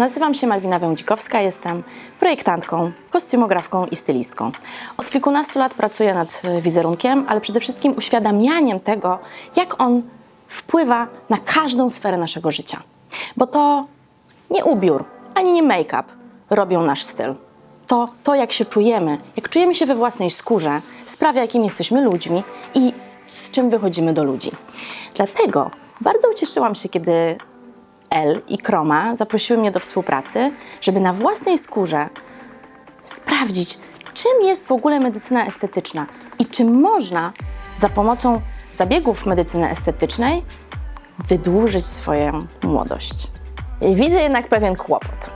Nazywam się Malwina Wędzikowska, jestem projektantką, kostiumografką i stylistką. Od kilkunastu lat pracuję nad e, wizerunkiem, ale przede wszystkim uświadamianiem tego, jak on wpływa na każdą sferę naszego życia. Bo to nie ubiór, ani nie make-up robią nasz styl. To to, jak się czujemy, jak czujemy się we własnej skórze, sprawia, jakimi jesteśmy ludźmi i z czym wychodzimy do ludzi. Dlatego bardzo ucieszyłam się, kiedy El i Kroma zaprosiły mnie do współpracy, żeby na własnej skórze sprawdzić, czym jest w ogóle medycyna estetyczna i czy można za pomocą zabiegów medycyny estetycznej wydłużyć swoją młodość. Widzę jednak pewien kłopot.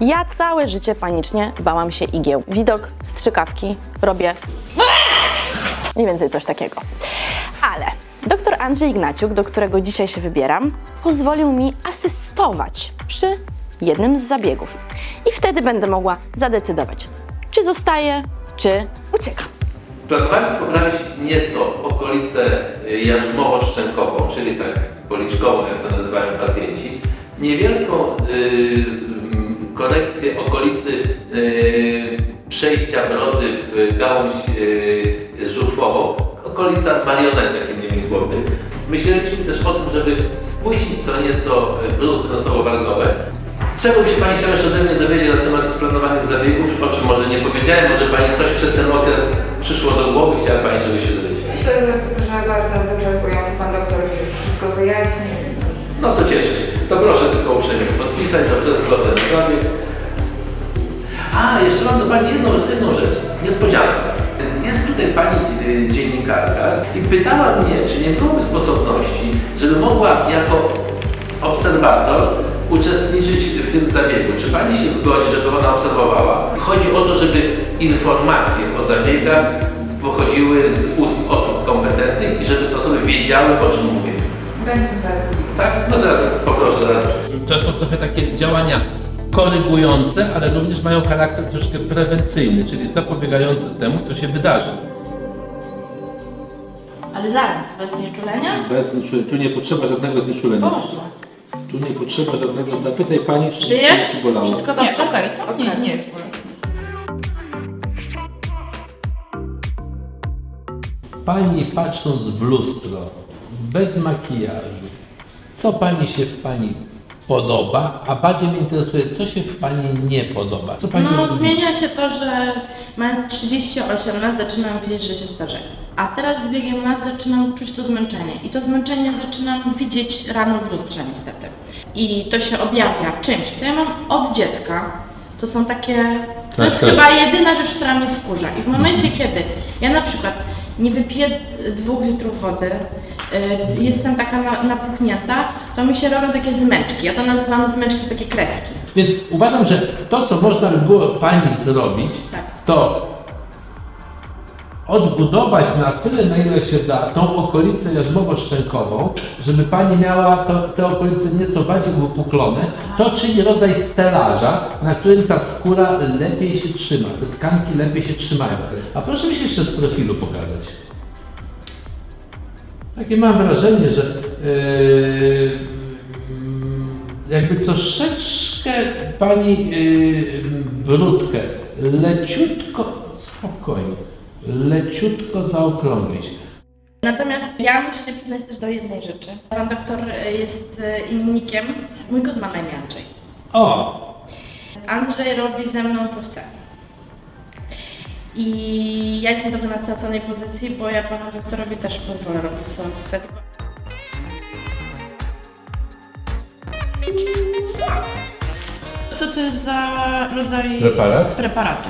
Ja całe życie panicznie bałam się igieł. Widok strzykawki robię mniej więcej coś takiego. Ale dr Andrzej Ignaciuk, do którego dzisiaj się wybieram, pozwolił mi asystować przy jednym z zabiegów. I wtedy będę mogła zadecydować, czy zostaję, czy uciekam. Planowaliśmy poprawić nieco okolicę y, jarzmowo-szczękową, czyli tak policzkową, jak to nazywają pacjenci. Niewielką y, y, korekcję okolicy y, przejścia brody w gałąź y, żuchwową, okolica marionetek innymi słowy. Myśleliśmy też o tym, żeby spłycić co nieco y, bruzdy nosowo-wargowe. Czego się Pani chciała jeszcze ode mnie dowiedzieć na temat planowanych zabiegów, o czym może nie powiedziałem, może Pani coś przez ten okres przyszło do głowy, chciała Pani czegoś się dowiedzieć. Myślę, że, bardzo wyczerpująco Pan doktor już wszystko wyjaśnił. No to cieszę się. To proszę tylko uprzejmie podpisać, dobrze, zgodę na zabieg. A, jeszcze mam do Pani jedną, jedną rzecz, niespodziankę. Jest tutaj Pani y, dziennikarka i pytała mnie, czy nie byłoby sposobności, żeby mogła jako obserwator uczestniczyć w tym zabiegu. Czy Pani się zgodzi, żeby ona obserwowała? Chodzi o to, żeby informacje o zabiegach pochodziły z ust osób kompetentnych i żeby te osoby wiedziały, o czym mówimy. Będzie bardzo. Tak? No teraz poproszę teraz. To są trochę takie działania korygujące, ale również mają charakter troszkę prewencyjny, czyli zapobiegający temu, co się wydarzy. Ale zaraz, bez znieczulenia? Bez znieczulenia. Tu nie potrzeba żadnego znieczulenia. Boże. Tu nie potrzeba żadnego. Zapytaj pani, czy Żyjesz? czy bolało. Wszystko Nie, dobrze? okej, nie, nie jest bolesne. Pani patrząc w lustro, bez makijażu, co pani się w pani podoba, a bardziej mnie interesuje, co się w pani nie podoba. Co pani No, lubi? zmienia się to, że mając 38 lat zaczynam widzieć, że się starzeję. A teraz z biegiem lat zaczynam czuć to zmęczenie. I to zmęczenie zaczynam widzieć rano w lustrze niestety. I to się objawia czymś, co ja mam od dziecka. To są takie... To Tak, jest tak. chyba jedyna rzecz, która mnie wkurza. I w momencie, kiedy ja na przykład nie wypiję dwóch litrów wody, y, jestem taka na, napuchnięta, to mi się robią takie zmęczki. Ja to nazywam zmęczki, to takie kreski. Więc uważam, że to, co można by było pani zrobić, Tak. to odbudować na tyle, na ile się da, tą okolicę jarzmowo-szczękową, żeby pani miała to, te okolice nieco bardziej wypuklone. To czyni rodzaj stelaża, na którym ta skóra lepiej się trzyma, te tkanki lepiej się trzymają. A proszę mi się jeszcze z profilu pokazać. Takie mam wrażenie, że yy, jakby troszeczkę pani yy, brudkę leciutko, spokojnie, leciutko zaokrąglić. Natomiast ja muszę się przyznać też do jednej rzeczy. Pan doktor jest e, imiennikiem. Mój kot ma na imię Andrzej. O! Andrzej robi ze mną co chce. I ja jestem trochę na straconej pozycji, bo ja panu doktorowi też pozwolę robić co chce. Co to jest za rodzaj Preparat? preparatu?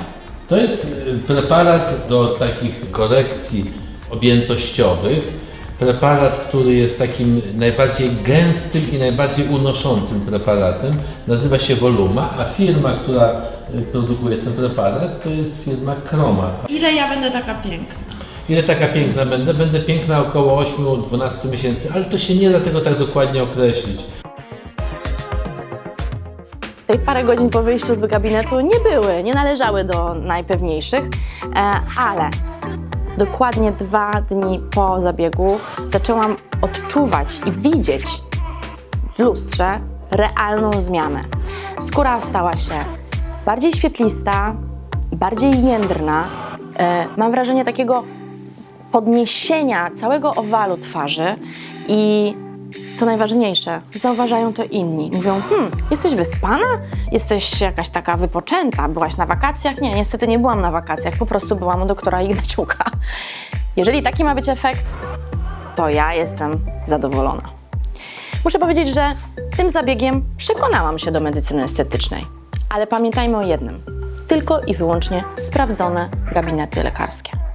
To jest y, preparat do takich korekcji objętościowych. Preparat, który jest takim najbardziej gęstym i najbardziej unoszącym preparatem. Nazywa się Voluma, a firma, która y, produkuje ten preparat, to jest firma Kroma. Ile ja będę taka piękna? Ile taka piękna będę? Będę piękna około 8-12 miesięcy, ale to się nie da tego tak dokładnie określić. Tej parę godzin po wyjściu z gabinetu nie były, nie należały do najpewniejszych, e, ale dokładnie dwa dni po zabiegu zaczęłam odczuwać i widzieć w lustrze realną zmianę. Skóra stała się bardziej świetlista, bardziej jędrna. E, mam wrażenie takiego podniesienia całego owalu twarzy i co najważniejsze, zauważają to inni. Mówią, hmm, jesteś wyspana? Jesteś jakaś taka wypoczęta? Byłaś na wakacjach? Nie, niestety nie byłam na wakacjach, po prostu byłam u doktora Ignaciuka. Jeżeli taki ma być efekt, to ja jestem zadowolona. Muszę powiedzieć, że tym zabiegiem przekonałam się do medycyny estetycznej. Ale pamiętajmy o jednym: tylko i wyłącznie sprawdzone gabinety lekarskie.